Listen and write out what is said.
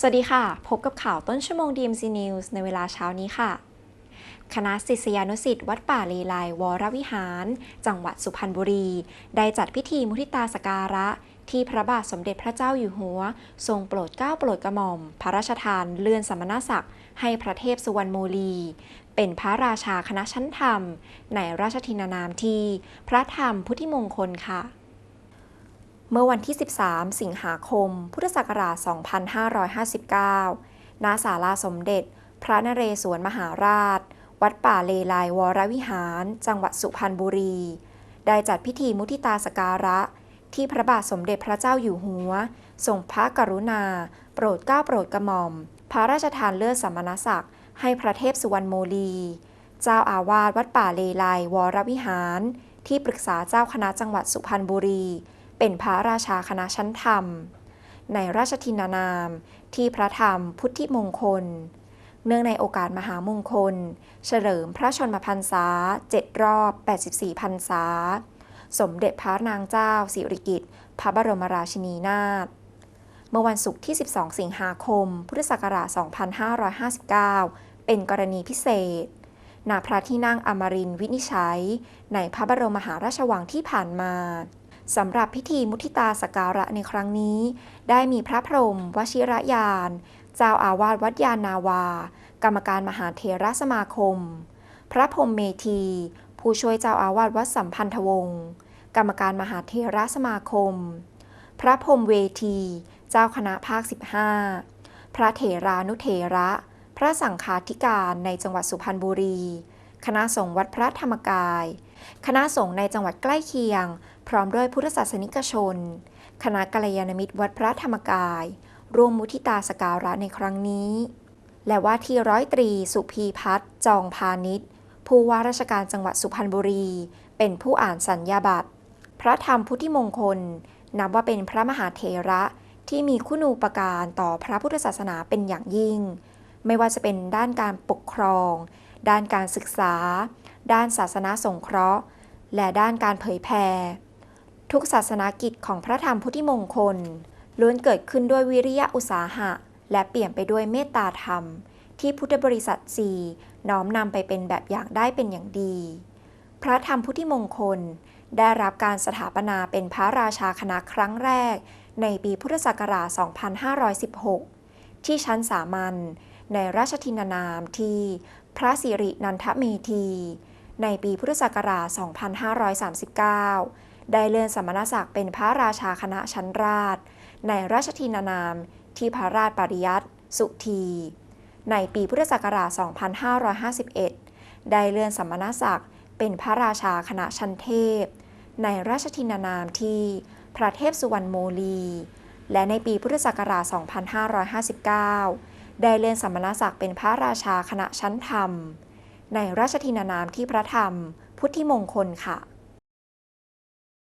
สวัสดีค่ะ พบกับข่าวต้นชั่วโมง DMC News ในเวลาเช้านี้ค่ะ คณะศิษยานุสิษย์วัดป่าเลไลวรวิหาร จังหวัดสุพรรณบุรี ได้จัดพิธีมุทิตาสการะ ที่พระบาทสมเด็จพระเจ้าอยู่หัว ทรงโปรดเกล้าโปรดกระหม่อม พระราชทานเลื่อนสมณศักดิ์ให้พระเทพสุวรรณโมลี เป็นพระราชาคณะชั้นธรรม ในราชทินานามที่ พระธรรมพุทธิมงคลค่ะ เมื่อวันที่ 13 สิงหาคม พุทธศักราช 2559 ณ ศาลาสมเด็จ พระนเรศวรมหาราช วัดป่าเลไลวรวิหาร จังหวัดสุพรรณบุรี ได้จัดพิธีมุทิตาสการะ ที่พระบาทสมเด็จพระเจ้าอยู่หัว ทรงพระกรุณา โปรดเกล้าโปรดกระหม่อม พระราชทานเลือดสมณศักดิ์ให้พระเทพสุวรรณโมลี เจ้าอาวาสวัดป่าเลไลวรวิหาร ที่ปรึกษาเจ้าคณะจังหวัดสุพรรณบุรี เป็นพระราชาคณะชั้นธรรม ในราชทินานามที่พระธรรมพุทธิมงคล เนื่องในโอกาสมหามงคล เฉลิมพระชนมพรรษา7รอบ 84พรรษา สมเด็จพระนางเจ้า สิริกิติ์พระบรมราชินีนาถเมื่อวันศุกร์ที่ 12 สิงหาคม พุทธศักราช 2559 เป็นกรณีพิเศษณพระที่นั่งอมรินวินิจฉัย ในพระบรมมหาราชวังที่ผ่านมา สำหรับพิธีมุทิตาสการะในครั้งนี้ ได้มีพระพรหมวชิรยาน เจ้าอาวาสวัดยานนาวา กรรมการมหาเทรสมาคม พระพรหมเมธี ผู้ช่วยเจ้าอาวาสวัดสัมพันธวงศ์กรรมการมหาเทรสมาคม พระพรหมเวที เจ้าคณะภาค 15 พระเถรานุเถระ พระสังฆาธิการในจังหวัดสุพรรณบุรี คณะสงฆ์วัดพระธรรมกาย คณะสงฆ์ในจังหวัดใกล้เคียง พร้อมด้วยพุทธศาสนิกชน คณะกัลยาณมิตรวัดพระธรรมกาย ร่วมมุทิตาสการะในครั้งนี้ และว่าที่ร้อยตรีสุพีพัฒน์จองพาณิชย์ ผู้ว่าราชการจังหวัดสุพรรณบุรี เป็นผู้อ่านสัญญาบัตร พระธรรมพุทธิมงคล นับว่าเป็นพระมหาเถระที่มีคุณูปการต่อพระพุทธศาสนาเป็นอย่างยิ่ง ไม่ว่าจะเป็นด้านการปกครอง ด้านการศึกษา ด้านศาสนาสงเคราะห์ และด้านการเผยแผ่ทุกศาสนากิจของพระธรรมพุทธิมงคลล้วนเกิดขึ้นด้วยวิริยะอุตสาหะ และเปลี่ยนไปด้วยเมตตาธรรม ที่พุทธบริษัทสีน้อมนำไปเป็นแบบอย่างได้เป็นอย่างดี พระธรรมพุทธิมงคลได้รับการสถาปนาเป็นพระราชาคณะครั้งแรก ในปีพุทธศักราช 2516 ที่ชั้นสามัญในราชทินานามที่พระสิรินันทเมธี ในปีพุทธศักราช 2539 ได้เลื่อนสมณศักดิ์เป็นพระราชาคณะชั้นราช ในราชทินานาม ที่พระราชปริยัติสุทีในปีพุทธศักราช 2551 ได้เลื่อนสมณศักดิ์เป็นพระราชาคณะชั้นเทพ ในราชทินานามที่พระเทพสุวรรณโมลี และในปีพุทธศักราช 2559 ได้เลื่อนสมณศักดิ์เป็นพระราชาคณะชั้นธรรม ในราชทินานามที่พระธรรม พุทธิมงคลค่ะ